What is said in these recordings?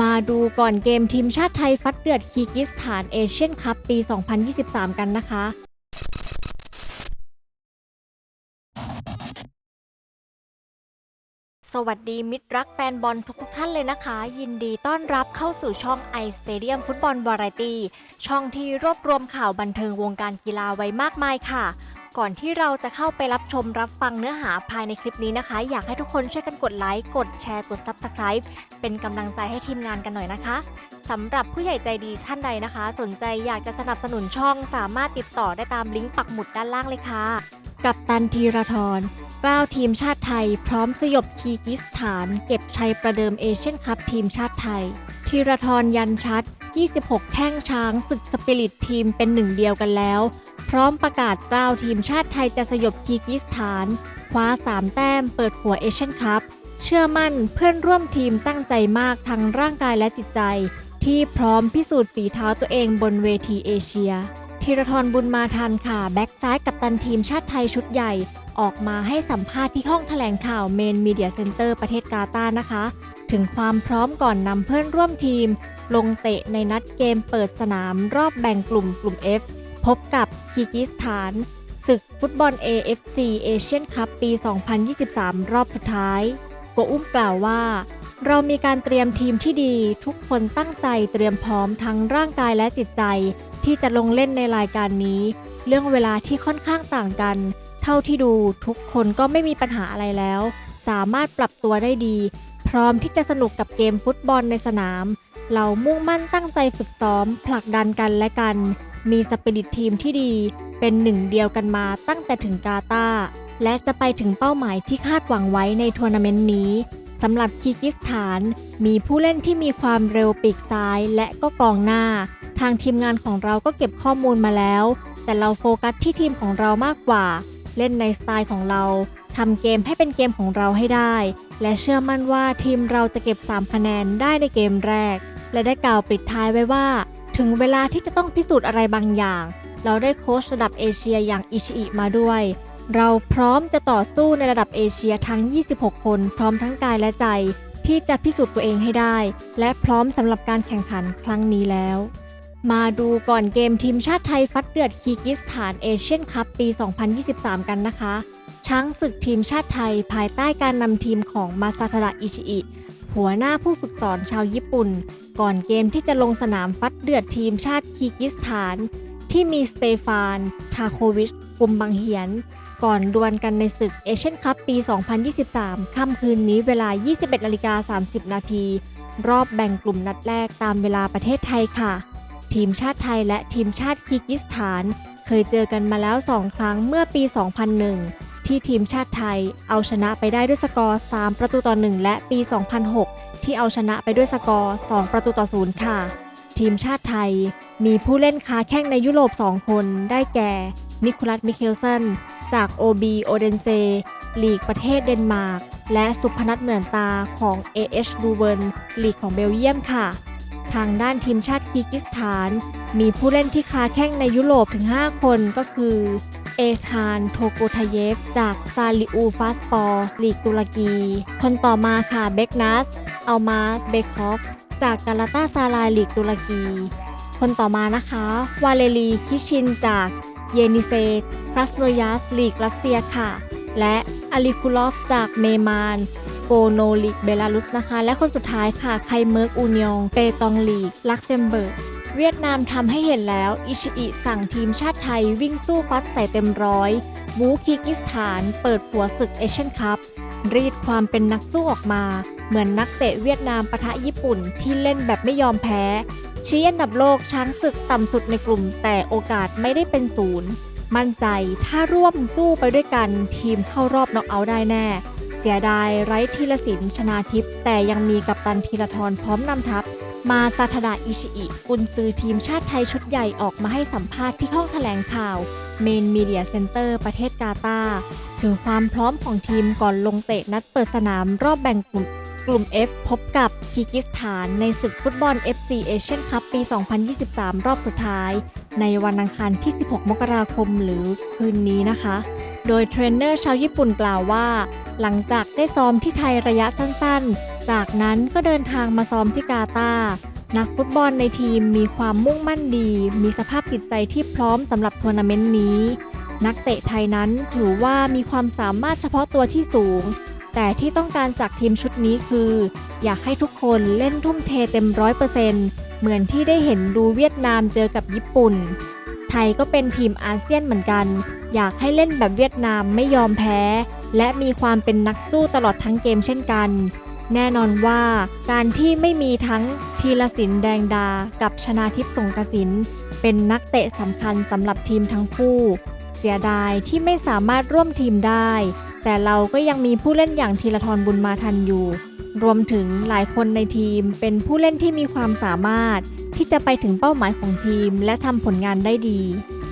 มาดูก่อนเกมทีมชาติไทยฟัดเดือดคีกิสถานเอเชียนคัพปี 2023 กันนะคะ สวัสดีมิตรรักแฟนบอลทุกๆท่านเลยนะคะ ยินดีต้อนรับเข้าสู่ช่อง i Stadium ฟุตบอลวาไรตี้ช่องที่รวบรวมข่าวบันเทิงวงการกีฬาไว้มากมายค่ะ ก่อนที่เราจะเข้าไปรับชมรับฟังเนื้อหาภายในคลิปนี้นะคะ อยากให้ทุกคนช่วยกันกดไลค์ กดแชร์ กด Subscribe เป็นกำลังใจให้ทีมงานกันหน่อยนะคะสำหรับผู้ใหญ่ใจดีท่านใดนะคะ สนใจอยากจะสนับสนุนช่องสามารถติดต่อได้ตามลิงก์ปักหมุดด้านล่างเลยค่ะ กับตันทีรทรกล้าวทีมชาติไทย พร้อมสยบคีร์กิสถาน เก็บชัยประเดิมเอเชียนคัพทีมชาติไทยทีรทรยันชัด 26 แท่งช้างศึกสปิริตทีมเป็นหนึ่งเดียวกันแล้ว พร้อมประกาศกล้าวทีมชาติไทยจะสยบคีกิสถาน คว้า 3 แต้มเปิดหัวเอเชียนคัพเชื่อมั่นเพื่อนร่วมทีมตั้งใจมากทั้งร่างกายและจิตใจ ที่พร้อมพิสูจน์ฝีเท้าตัวเองบนเวทีเอเชียธีรทรบุญมาทันค่ะ แบ็กซ้ายกับตันทีมชาติไทยชุดใหญ่ ออกมาให้สัมภาษณ์ที่ห้องแถลงข่าวเมนมีเดียเซ็นเตอร์ประเทศกาตาร์นะคะ ถึงความพร้อมก่อนนำเพื่อนร่วมทีม ลงเตะในนัดเกมเปิดสนามรอบแบ่งกลุ่มกลุ่ม F พบกับคีกิสถานศึกฟุตบอล AFC เอเชียนคัพปี 2023 รอบสุดท้าย โกอุ้มกล่าวว่า เรามีการเตรียมทีมที่ดี ทุกคนตั้งใจเตรียมพร้อมทั้งร่างกายและจิตใจ ที่จะลงเล่นในรายการนี้ เรื่องเวลาที่ค่อนข้างต่างกัน เท่าที่ดูทุกคนก็ไม่มีปัญหาอะไรแล้ว สามารถปรับตัวได้ดี พร้อมที่จะสนุกกับเกมฟุตบอลในสนาม เรามุ่งมั่นตั้งใจฝึกซ้อม ผลักดันกันและกัน มีสปิริตทีมที่ดี เป็นหนึ่งเดียวกันมาตั้งแต่ถึงกาตาและจะไปถึงเป้าหมายที่คาดหวังไว้ในทัวร์นาเมนต์นี้สำหรับคีร์กิสถาน มีผู้เล่นที่มีความเร็วปีกซ้ายและก็กองหน้า ทางทีมงานของเราก็เก็บข้อมูลมาแล้ว แต่เราโฟกัสที่ทีมของเรามากกว่า เล่นในสไตล์ของเราทำเกมให้เป็นเกมของเราให้ได้ และเชื่อมั่นว่าทีมเราจะเก็บ 3 คะแนนได้ในเกมแรก และได้กล่าวปิดท้ายไว้ว่า ถึงเวลาที่จะต้องพิสูจน์อะไรบางอย่าง เราได้โค้ชระดับเอเชียอย่างอิชิอิมาด้วย เราพร้อมจะต่อสู้ในระดับเอเชียทั้ง 26 คนพร้อมทั้งกายและใจ ที่จะพิสูจน์ตัวเองให้ได้ และพร้อมสำหรับการแข่งขันครั้งนี้แล้ว มาดูก่อนเกมทีมชาติไทยฟัดเดือดคีกิสถานเอเชียนคัพปี 2023 กันนะคะช้างศึกทีมชาติไทยภายใต้การนำทีมของมาซาทาระอิชิอิ หัวหน้าผู้ฝึกสอนชาวญี่ปุ่น ก่อนเกมที่จะลงสนามฟัดเดือดทีมชาติคีกิสถาน ที่มีสเตฟาน ทาโควิชกุมบังเหียน ก่อนดวลกันในศึกเอเชียนคัพปี 2023 ค่ำคืนนี้เวลา 21นาฬิกา30 นาที รอบแบ่งกลุ่มนัดแรกตามเวลาประเทศไทยค่ะ ทีมชาติไทยและทีมชาติคีกิสถาน เคยเจอกันมาแล้ว 2 ครั้งเมื่อปี 2001 ที่ทีมชาติไทย เอาชนะไปได้ด้วยสกอร์ 3 ประตูต่อ 1 และปี 2006 ที่เอาชนะไปด้วยสกอร์ 2 ประตูต่อ 0 ค่ะ ทีมชาติไทย มีผู้เล่นค้าแข้งในยุโรป 2 คนได้แก่ นิโคลัส มิเคลเซนจาก OB โอเดนเซ ลีกประเทศเดนมาร์ก และสุพนัทเหมือนตาของ AH บูเวนลีกของเบลเยียมค่ะ ทางด้านทีมชาติคีกิสถาน มีผู้เล่นที่ค้าแข้งในยุโรปถึง 5 คนก็คือ เอซานโทโกทาเยฟ จากซาลิอูฟาสปอร์ลีกตุรกี คนต่อมาค่ะเบกนัสอัลมาสเบคอฟ จากกาลาตาซารายลีกตุรกี คนต่อมานะคะ วาเลรีคิชินจากเยนิเซครัสโนยัสลีกรัสเซียค่ะ และอาลิคูลอฟจากเมมานโกโนลีกเบลารุสนะคะ และคนสุดท้ายค่ะไคเมิร์กอูนยองเปตองลีกลักเซมเบิร์ก เวียดนามทำให้เห็นแล้ว อิชิอิสั่งทีมชาติไทยวิ่งสู้ฟัดใส่เต็มร้อย บูคีร์กิสถานเปิดหัวศึกเอเชียนคัพรีดความเป็นนักสู้ออกมา เหมือนนักเตะเวียดนามปะทะญี่ปุ่นที่เล่นแบบไม่ยอมแพ้ ชี้อันดับโลกช้างศึกต่ำสุดในกลุ่ม แต่โอกาสไม่ได้เป็นศูนย์ มั่นใจถ้าร่วมสู้ไปด้วยกัน ทีมเข้ารอบน็อกเอาท์ได้แน่ เสียดายไร้ทีละสินชนาทิพย์แต่ยังมีกัปตันธีรทรพร้อมนำทัพ มาซาทดาอิชิอิกุนซือทีมชาติไทยชุดใหญ่ออกมาให้สัมภาษณ์ที่ห้องแถลงข่าวเมนมีเดียเซ็นเตอร์ประเทศกาตาร์ถึงความพร้อมของทีมก่อนลงเตะนัดเปิดสนามรอบแบ่งกลุ่มกลุ่ม F พบกับคีร์กิสถานในศึกฟุตบอล FC Asian Cup ปี 2023 รอบสุดท้าย ในวันอังคารที่ 16 มกราคมหรือคืนนี้นะคะ โดยเทรนเนอร์ชาวญี่ปุ่นกล่าวว่า หลังจากได้ซ้อมที่ไทยระยะสั้นๆ จากนั้นก็เดินทางมาซ้อมที่กาตาร์นักฟุตบอลในทีมมีความมุ่งมั่นดี มีสภาพจิตใจที่พร้อมสำหรับทัวร์นาเมนต์นี้ นักเตะไทยนั้นถือว่ามีความสามารถเฉพาะตัวที่สูง แต่ที่ต้องการจากทีมชุดนี้คือ อยากให้ทุกคนเล่นทุ่มเทเต็มร้อยเปอร์เซ็นต์เหมือนที่ได้เห็นดูเวียดนามเจอกับญี่ปุ่น ไทยก็เป็นทีมอาเซียนเหมือนกัน อยากให้เล่นแบบเวียดนามไม่ยอมแพ้ และมีความเป็นนักสู้ตลอดทั้งเกมเช่นกัน แน่นอนว่าการที่ไม่มีทั้งทีละสินแดงดา กับชนาทิพย์สงกระสิน เป็นนักเตะสำคัญสำหรับทีมทั้งคู่ เสียดายที่ไม่สามารถร่วมทีมได้ แต่เราก็ยังมีผู้เล่นอย่างธีรทรบุญมาทันอยู่ รวมถึงหลายคนในทีมเป็นผู้เล่นที่มีความสามารถ ที่จะไปถึงเป้าหมายของทีมและทำผลงานได้ดี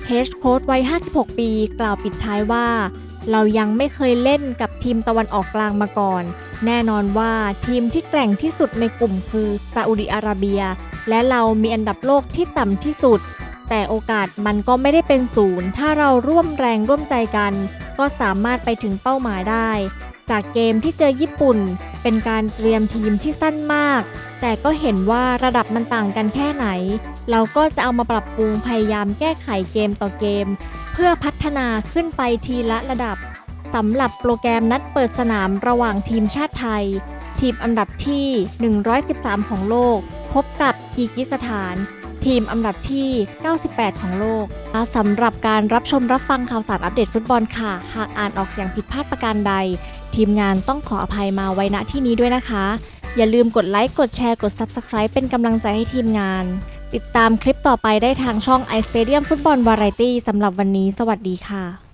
เฮดโค้ชวัย 56 ปี กล่าวปิดท้ายว่า เรายังไม่เคยเล่นกับทีมตะวันออกกลางมาก่อน แน่นอนว่าทีมที่แกร่งที่สุดในกลุ่มคือซาอุดิอาระเบีย และเรามีอันดับโลกที่ต่ำที่สุด แต่โอกาสมันก็ไม่ได้เป็นศูนย์ ถ้าเราร่วมแรงร่วมใจกัน ก็สามารถไปถึงเป้าหมายได้ จากเกมที่เจอญี่ปุ่น เป็นการเตรียมทีมที่สั้นมาก แต่ก็เห็นว่าระดับมันต่างกันแค่ไหน เราก็จะเอามาปรับปรุงพยายามแก้ไขเกมต่อเกม พื่อพัฒนาขึ้นไปทีละระดับสำหรับโปรแกรมนัดเปิดสนามระหว่างทีมชาติไทย ทีมอันดับที่ 113 ของโลก พบกับกีกิสถาน ทีมอันดับที่ 98 ของโลกสำหรับการรับชมรับฟังข่าวสารอัปเดตฟุตบอลค่ะ หากอ่านออกเสียงผิดพลาดประการใด ทีมงานต้องขออภัยมาไว้ณที่นี้ด้วยนะคะ อย่าลืมกดไลค์กดแชร์กด Subscribe เป็นกำลังใจให้ทีมงาน ติดตามคลิปต่อไปได้ทางช่อง iStadium Football Variety สำหรับวันนี้ สวัสดีค่ะ